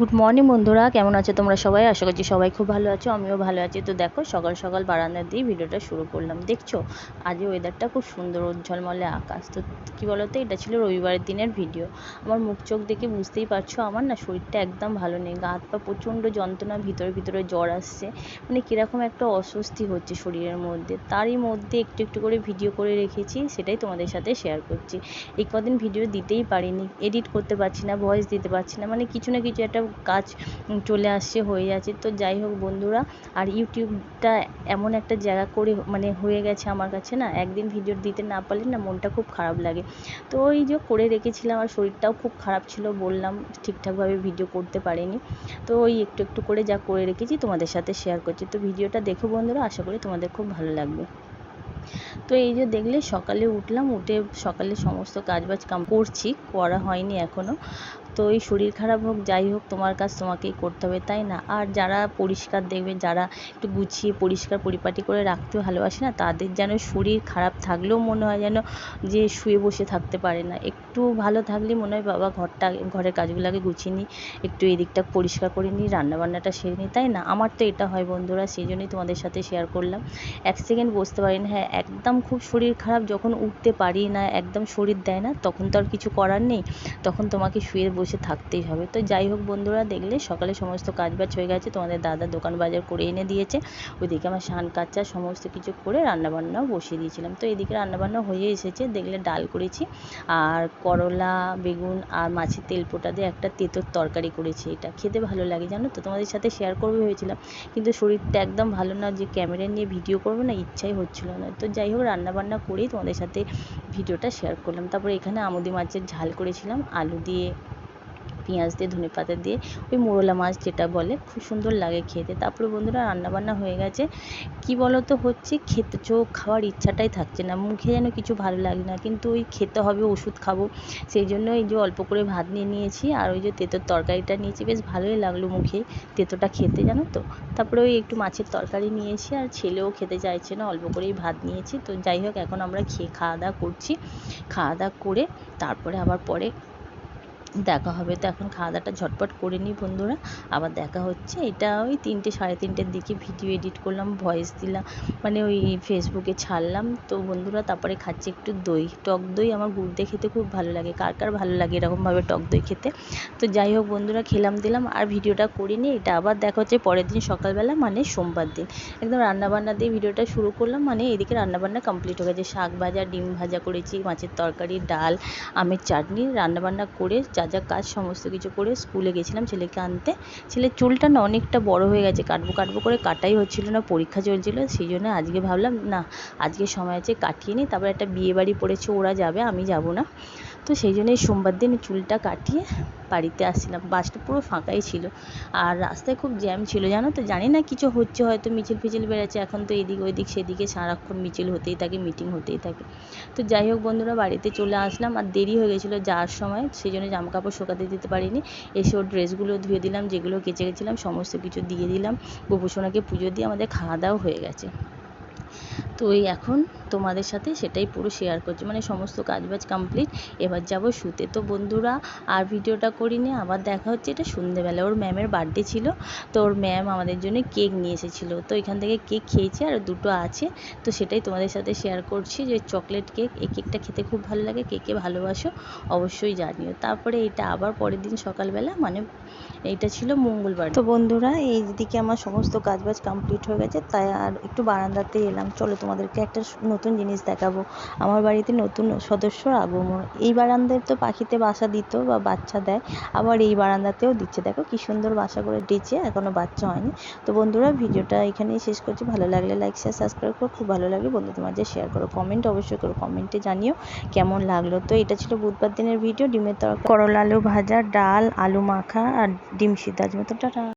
Good morning বন্ধুরা। কেমন আছো তোমরা সবাই? আশা করছি সবাই খুব ভালো আছো, আমিও ভালো আছি। তো দেখো, সকাল সকাল বারান্দা দিয়ে ভিডিওটা শুরু করলাম। দেখছ? আজ ওয়েদারটা খুব সুন্দর উজ্জ্বলমলে আকাশ। তো কী বলতো, এটা ছিল রবিবারের দিনের ভিডিও আমার মুখ চোখ দেখে বুঝতেই পারছ, আমার না শরীরটা একদম ভালো নেই। গা হাত পা প্রচণ্ড যন্ত্রণা, ভিতরে ভিতরে জ্বর আসছে। মানে কীরকম একটা অস্বস্তি হচ্ছে শরীরের মধ্যে। তারই মধ্যে একটু একটু করে ভিডিও করে রেখেছি, সেটাই তোমাদের সাথে শেয়ার করছি। এই কদিন ভিডিও দিতেই পারিনি এডিট করতে পারছি না ভয়েস দিতে পারছি না। মানে কিছু না কিছু একটা কাজ চলে আসছে, হয়ে যাচ্ছে। তো যাই হোক বন্ধুরা, আর ইউটিউবটা এমন একটা জায়গা করে মানে হয়ে গেছে আমার কাছে না, একদিন ভিডিও দিতে না পারলে না মনটা খুব খারাপ লাগে। তো ওই যে করে রেখেছিলাম আর শরীরটাও খুব খারাপ ছিল, বললাম ঠিকঠাকভাবে ভিডিও করতে পারিনি। তো ওই একটু একটু করে যা করে রেখেছি তোমাদের সাথে শেয়ার করছি। তো ভিডিওটা দেখো বন্ধুরা, আশা করি তোমাদের খুব ভালো লাগবে। তো এই যে দেখলে সকালে উঠলাম, উঠে সকালে সমস্ত কাজবাজ কাম করছি, করা হয়নি এখনও তো এই শরীর খারাপ হোক, যাই হোক, তোমার কাজ তোমাকেই করতে হবে, তাই না? আর যারা পরিষ্কার দেখবে, যারা একটু গুছিয়ে, পরিষ্কার, পরিপাটি করে রাখতে ভালোবাসে না, তাদের যেন শরীর খারাপ থাকলেও মনে হয় যেন যে শুয়ে বসে থাকতে পারে না। একটু ভালো থাকলে মনে হয়, বাবা, ঘরটা, ঘরের কাজগুলো আগে গুছিয়ে নিই, একটু এদিকটা পরিষ্কার করে নিই, রান্নাবান্নাটা সেরে নিই। তাই না? আমার তো এটা হয় বন্ধুরা, সেই জন্যই তোমাদের সাথে শেয়ার করলাম। এক সেকেন্ড বসতে পারি না হ্যাঁ একদম খুব শরীর খারাপ যখন উঠতে পারি না, একদম শরীর দেয় না, তখন তো আর কিছু করার নেই, তখন তোমাকে শুয়ে বসে থাকতেই হবে। তো যাই হোক বন্ধুরা, দেখলে সকালে সমস্ত কাজ বাজ হয়ে গেছে। তোমাদের দাদা দোকান বাজার করে এনে দিয়েছে। ওইদিকে আমার সান কাচ্চা সমস্ত কিছু করে রান্নাবান্নাও বসিয়ে দিয়েছিলাম। তো এদিকে রান্নাবান্না হয়ে এসেছে, দেখলে ডাল করেছি। আর করলা, বেগুন আর মাছের তেল পোটা দিয়ে একটা তেঁতোর তরকারি করেছি এটা। খেতে ভালো লাগে, জানো তো? তোমাদের সাথে শেয়ার করব ভেবেছিলাম। কিন্তু শরীরটা একদম ভালো না, যে ক্যামেরা নিয়ে ভিডিও করব না, ইচ্ছাই হচ্ছিল না। তো যাই হোক, রান্নাবান্না করেই তোমাদের সাথে ভিডিওটা শেয়ার করলাম। তারপরে এখানে আমুদি মাছের ঝাল করেছিলাম, আলু দিয়ে পেঁয়াজ দিয়ে, ধনে পাতা দিয়ে, ওই মোরলা মাছ যেটা বলে, খুব সুন্দর লাগে খেতে। তারপরে বন্ধুরা রান্নাবান্না হয়ে গেছে। কি বলো তো হচ্ছে, খেতে চোখ খাওয়ার ইচ্ছাটাই থাকছে না। মুখে যেন কিছু ভালো লাগে না, কিন্তু ওই খেতে হবে, ওষুধ খাব। সেই জন্য এই যে অল্প করে ভাত নিয়ে নিয়েছি, আর ওই যে তেঁতোর তরকারিটা নিয়েছি, বেশ ভালোই লাগল মুখে তেঁতোটা খেতে, জানো তো? তারপরে ওই একটু মাছের তরকারি নিয়েছি, আর ছেলেও খেতে চাইছে না, অল্প করেই ভাত নিয়েছি। তো যাই হোক, এখন আমরা খেয়ে খাওয়া দাওয়া করছি। খাওয়া দাওয়া করে, তারপরে আবার পরে দেখা হবে। তো এখন খাওয়া দাওয়াটা ঝটপট করে নিই বন্ধুরা। আবার দেখা হচ্ছে। এটা ওই তিনটে, সাড়ে তিনটের দিকে ভিডিও এডিট করলাম ভয়েস দিলাম মানে ওই ফেসবুকে ছাড়লাম। তো বন্ধুরা, তারপরে খাচ্ছি একটু দই। টক দই আমার গুড় খেতে খুব ভালো লাগে। কার কার ভালো লাগে এরকমভাবে টক দই খেতে? তো যাই হোক বন্ধুরা, খেলাম দিলাম আর ভিডিওটা করিনি এটা আবার দেখা হচ্ছে পরের দিন সকালবেলা মানে সোমবার দিন। একদম রান্নাবান্না দিয়ে ভিডিওটা শুরু করলাম মানে এদিকে রান্নাবান্না কমপ্লিট হয়ে গেছে। শাক ভাজা, ডিম ভাজা করেছি, মাছের তরকারি, ডাল, আমের চাটনি রান্নাবান্না করে যা যা কাজ সমস্ত কিছু করে স্কুলে গেছিলাম ছেলেকে আনতে। ছেলের চুলটা না অনেকটা বড় হয়ে গেছে, কাটবো কাটবো করে কাটাই হচ্ছিল না, পরীক্ষা চলছিল, সেই জন্য আজকে ভাবলাম, না, আজকে সময় আছে, কাটিয়ে নিই তারপর একটা বিয়েবাড়ি পড়েছে, ওরা যাবে, আমি যাব না। তো সেই জন্যই সোমবার দিন চুলটা কাটিয়ে বাড়িতে আসছিলাম। বাসটা পুরো ফাঁকাই ছিল। আর রাস্তায় খুব জ্যাম ছিল, জানো তো? জানি না কিছু হচ্ছে, হয়তো মিছিল ফিছিল বেড়াচ্ছে এখন তো এদিক ওইদিক, সেদিকে সারাক্ষণ মিছিল হতেই থাকে, মিটিং হতেই থাকে। তো যাই হোক বন্ধুরা, বাড়িতে চলে আসলাম। আর দেরি হয়ে গেছিল যাওয়ার সময়, সেই জন্য জামা কাপড় শোকাতে দিতে পারিনি। এসে ওর ড্রেসগুলো ধুয়ে দিলাম, যেগুলো কেচে গেছিলাম, সমস্ত কিছু দিয়ে দিলাম। গোপুসোনাকে পুজো দিয়ে আমাদের খাওয়া দাওয়া হয়ে গেছে। তো এই এখন তোমাদের সাথে সেটাই পুরো শেয়ার করছি। মানে সমস্ত কাজবাজ কমপ্লিট এবার যাব শুতে। তো বন্ধুরা, আর ভিডিওটা করিনি, আবার দেখা হচ্ছে এটা সন্ধেবেলা। ওর ম্যামের বার্থডে ছিল, তো ওর ম্যাম আমাদের জন্য কেক নিয়ে এসেছিল। তো এখান থেকে কেক খেয়েছি, আর দুটো আছে। তো সেটাই তোমাদের সাথে শেয়ার করছি যে চকলেট কেক এই কেকটা খেতে খুব ভালো লাগে কেকে ভালোবাসো অবশ্যই জানিও। তারপরে এটা আবার পরের দিন সকালবেলা মানে এইটা ছিল মঙ্গলবার। তো বন্ধুরা, এই দিকে আমার সমস্ত কাজবাজ কমপ্লিট হয়ে গেছে, তাই আর একটু বারান্দাতে এলাম। চলো তোমাদেরকে একটা নতুন জিনিস দেখাবো। আমার বাড়িতে নতুন সদস্যর আগমন। এই বারান্দায় তো পাখিতে বাসা দিত বা বাচ্চা দেয়, আবার এই বারান্দাতেও দিচ্ছে। দেখো কি সুন্দর বাসা করে দিচ্ছে এখনও বাচ্চা হয়নি। তো বন্ধুরা, ভিডিওটা এখানেই শেষ করছি। ভালো লাগলে লাইক শেয়ার সাবস্ক্রাইব করো। খুব ভালো লাগলে বন্ধুদের মাঝে শেয়ার করো। কমেন্ট অবশ্যই করো। কমেন্টে জানিও কেমন লাগল। তো এটা ছিল বুধবার দিনের ভিডিও ডিমের তরকারি করলা আলু ভাজা, ডাল, আলু মাখা আর ডিম সিদ্ধ আজ মতো। টাটা।